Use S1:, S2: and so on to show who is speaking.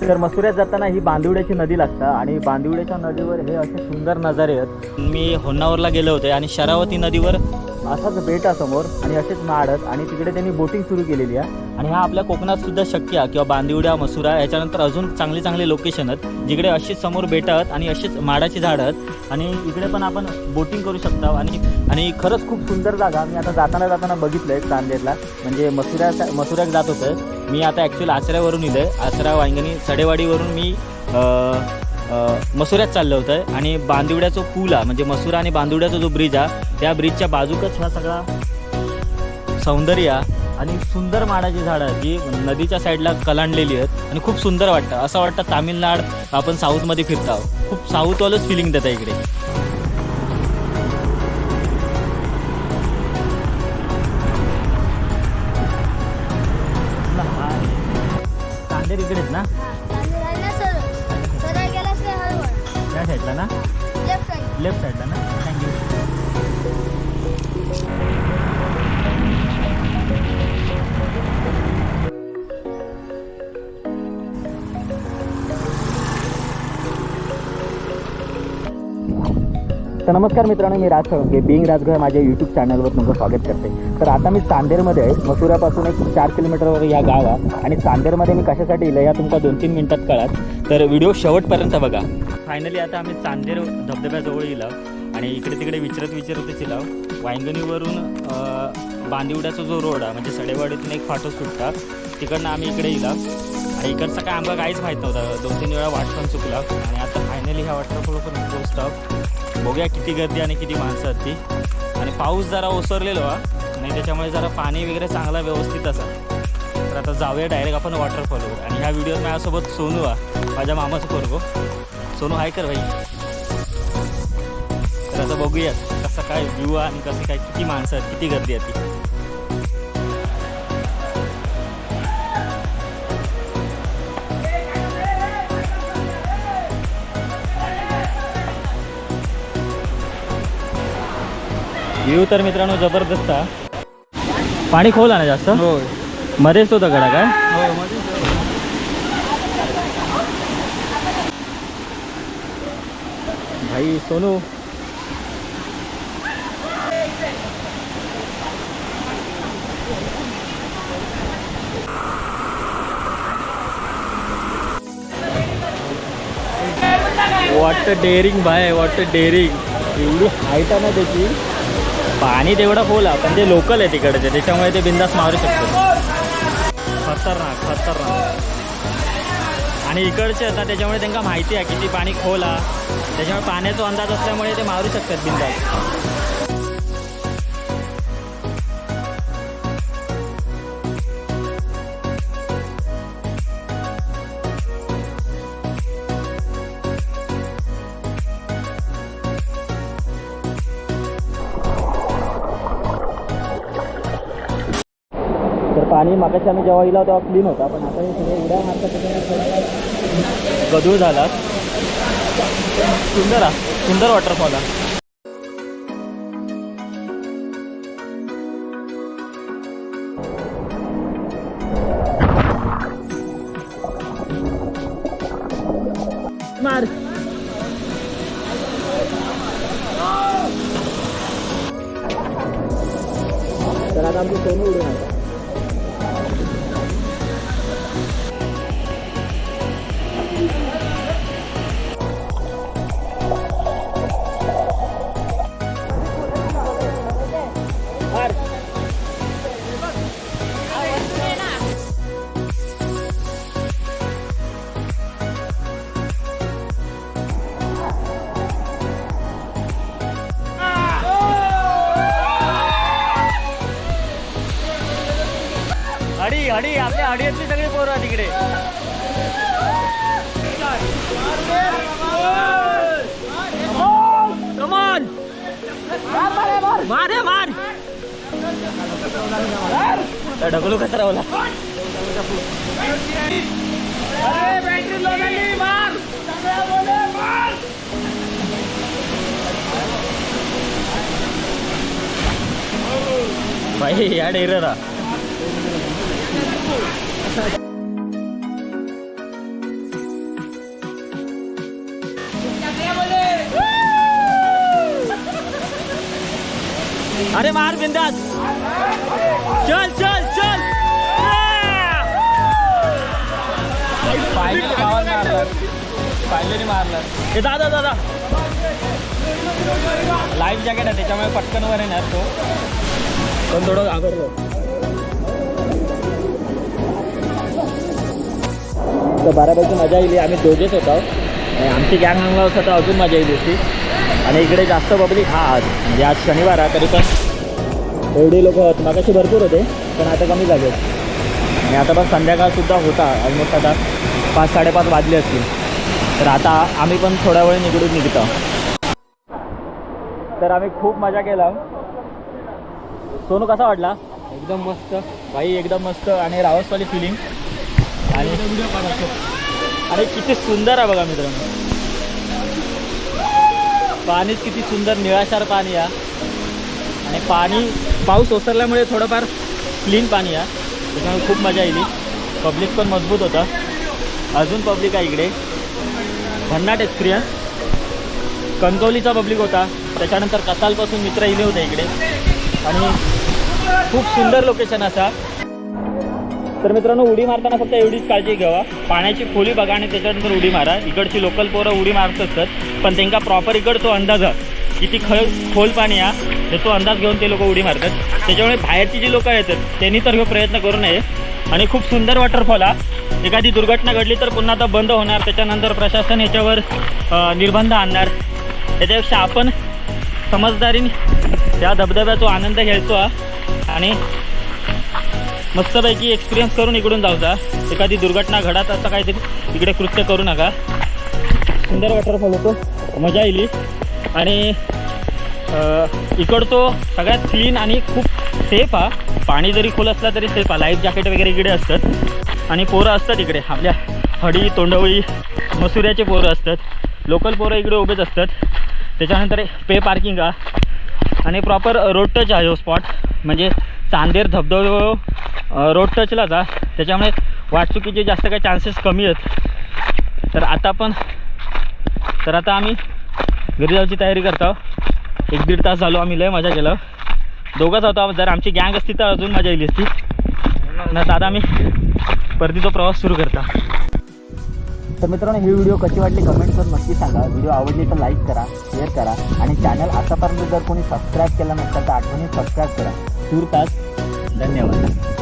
S1: तर मसुऱ्यात जाताना ही बांदिवड्याची नदी लागतं आणि बांदिवड्याच्या नदीवर हे असे सुंदर नजारे आहेत. मी होन्नावरला गेले होते आणि शरावती नदीवर असाच बेट आहे समोर आणि असेच माड आहेत आणि तिकडे त्यांनी बोटिंग सुरू केलेली आहे. आणि हा आपल्या कोकणात सुद्धा शक्य आहे किंवा बांदिवड्या मसुरा याच्यानंतर अजून चांगली चांगली लोकेशन आहेत जिकडे अशीच समोर बेटं आहेत आणि अशीच माडाची झाडं आहेत. आणि इकडे पण आपण बोटिंग करू शकता आणि आणि खरंच खूप सुंदर जागा. मी आता जाताना जाताना बघितलं आहे चांदेरला. म्हणजे मसुऱ्या मसुऱ्यात जात होतं. मी आता ॲक्च्युअल आचऱ्यावरून इथं आहे आचरा वांगणी सडेवाडीवरून मी मसुऱ्यात चाललं होतं आणि बांदिवड्याचा पूल आहे म्हणजे मसुरा आणि बांदिवड्याचा जो ब्रिज आहे त्या ब्रिजच्या बाजूकच हा सगळा सौंदर्य आहे. आणि सुंदर माडाची झाडं आहेत जी नदीच्या साईडला कलांडलेली आहेत आणि खूप सुंदर वाटतं. असं वाटतं तामिळनाड आपण साऊथमध्ये फिरत आहोत. खूप साऊथवालंच फिलिंग देतं इकडे. left side. तर नमस्कार मित्रांनो मी राज साळुंके बिंग राजगड माझ्या यूट्यूब चॅनलवर तुमचं स्वागत करते. तर आता मी चांदेरमध्ये आहे. मसुऱ्यापासून एक चार किलोमीटरवर या गाव आहे आणि चांदेरमध्ये मी कशासाठी इलं या तुमका दोन तीन मिनटात कळात तर व्हिडिओ शेवटपर्यंत बघा. फायनली आता आम्ही चांदेर धबधब्याजवळ इला आणि इकडे तिकडे विचारत विचारतच येलो वायंगणीवरून बांदिवड्याचा जो रोड आहे म्हणजे सडेवाडीतून एक फाटो सुटतात तिकडनं आम्ही इकडे येला आणि इकडचा काय आम्हाला काहीच माहीत नव्हतं. दोन तीन वेळा वाटसन चुकला. आणि आता फायनली ह्या वॉटरफॉलपर्यंत पोहोचतो बघूया किती गर्दी आणि किती माणसं आहेत ती. आणि पाऊस जरा ओसरलेलो हा. आणि त्याच्यामुळे जरा पाणी वगैरे चांगला व्यवस्थित असा तर आता जाऊया डायरेक्ट आपण वॉटरफॉलवर आणि ह्या व्हिडिओत माझ्यासोबत सोनू आ माझ्या मामाचं पोरगो हो. सोनू हाय कर भाई. तर आता बघूया कसं काय व्ह्यू आहे आणि कसं काय किती माणसं आहेत किती गर्दी आहे ती. व्ह्यू तर मित्रांनो जबरदस्त. आहे पाणी खोल आहे ना जास्त?
S2: होय.
S1: मध्येच तो दगडा काय?
S2: हो
S1: भाई सोनू. वॉट डेअरिंग भाय वॉट डेअरिंग एवढी हाईट आहे ना त्याची. पाणी तेवढं खोल पण ते लोकल आहे तिकडचे त्याच्यामुळे ते बिंदास मारू शकतो. खतरनाक खतरनाक. आणि इकडचे आता त्याच्यामुळे त्यांना माहिती आहे किती पाणी खोल आहे. त्याच्यामुळे पाण्याचा अंदाज असल्यामुळे ते मारू शकतात बिंदास. पाणी मागाशी आम्ही जेव्हा येला तेव्हा क्लीन होता पण आता हे सगळे उड्या मारतात गदूळ झाला सुंदर हा सुंदर वॉटरफॉल हा मार. तर आता आमची सोनू उडून आपल्या हडीतली सगळी पोरं तिकडे! मार मार! ढकलू कसा रावला भाई या डेररा अरे मार बिंदास. चल चल चल.
S2: फायनली गावात
S1: हे दादा दादा.
S2: लाईफ जॅकेट आहे त्याच्यामुळे पटकन वर येणार तो.
S1: पण थोडं घाबरलो तर बऱ्यापैकी मजा येईल आम्ही दोघेच होतो. आमची गँग हंगला होता तर अजून मजा येईल होती. आणि इकडे जास्त पब्लिक हा आज. म्हणजे आज शनिवार आहे तरी पण एवढे लोक मागाशी भरपूर होते पण आता कमी झाले आणि आता पण संध्याकाळसुद्धा होता ऑलमोस्ट आता पाच साडेपाच वाजले असतील. तर आता आम्ही पण थोड्या वेळ निघडून निघतो. तर आम्ही खूप मजा केला. सोनू कसा वाटला?
S2: एकदम मस्त.
S1: भाई एकदम मस्त आणि रावसवाली फिलिंग आणि आणि किती सुंदर आहे बघा मित्रांनो. पाणीच किती सुंदर निळाशार पाणी आहे आणि पाणी पाऊस ओसरल्यामुळे थोडंफार क्लीन पाणी आहे त्याच्यामुळे खूप मजा येईल पब्लिक पण मजबूत होतं. अजून पब्लिक आहे इकडे. भन्नाट एक्सपिरियन्स कणकवलीचा पब्लिक होता. त्याच्यानंतर कसालपासून मित्र इले होते इकडे. आणि खूप सुंदर लोकेशन असा. तर मित्रांनो उडी मारताना फक्त एवढीच काळजी घ्यावा. पाण्याची खोली बघा आणि त्याच्यानंतर उडी मारा. इकडची लोकल पोरं उडी मारत असतात पण त्यांना प्रॉपर इकडतो अंदाज किती ख खोल पाणी आहे. तर तो अंदाज घेऊन ते लोक उडी मारतात. त्याच्यामुळे बाहेरची जी लोकं येतात त्यांनी तर ह्यो प्रयत्न करू नये. आणि खूप सुंदर वॉटरफॉल आहे एखादी दुर्घटना घडली तर पुन्हा आता बंद होणार. त्याच्यानंतर प्रशासन याच्यावर निर्बंध आणणार. त्याच्यापेक्षा आपण समजदारीने त्या धबधब्याचा आनंद घ्यायचो आणि मस्तपैकी एक्सपिरियन्स करून इकडून जाऊचा एखादी दुर्घटना घडत असं काहीतरी इकडे कृत्य करू नका. सुंदर वॉटरफॉल होतो. मजा येईल आणि इकड इकडतो सगळ्यात क्लीन आणि खूप सेफ हा. पाणी जरी खोल असला तरी सेफ हा. लाईफ जॅकेट वगैरे इकडे असतात. आणि पोरं असतात इकडे. आपल्या हडी तोंडवळी मसुऱ्याचे पोरं असतात. लोकल पोरं इकडे उभेच असतात. त्याच्यानंतर पे पार्किंग आहे आणि प्रॉपर रोड टच आहे हो स्पॉट म्हणजे चांदेर धबधबो रोड टचलाच आहे त्याच्यामुळे वाटचुकीचे जास्त काही चान्सेस कमी आहेत. तर आता पण तर आता आम्ही घरी जायची तयारी करतो एक दीड तास झालो आम्ही लय मजा केलं. दोघंच होतो जर आमची गँग असती तर अजून मजा येईल असती. ना दादा आता आम्ही परतीचा प्रवास सुरू करता. तर मित्रांनो ही व्हिडिओ कशी वाटली कमेंट करून नक्की सांगा. व्हिडिओ आवडली तर लाईक करा शेअर करा आणि चॅनल आतापर्यंत जर कोणी सबस्क्राईब केलं नसेल तर आठवणी सबस्क्राईब करा. तूर्तास धन्यवाद.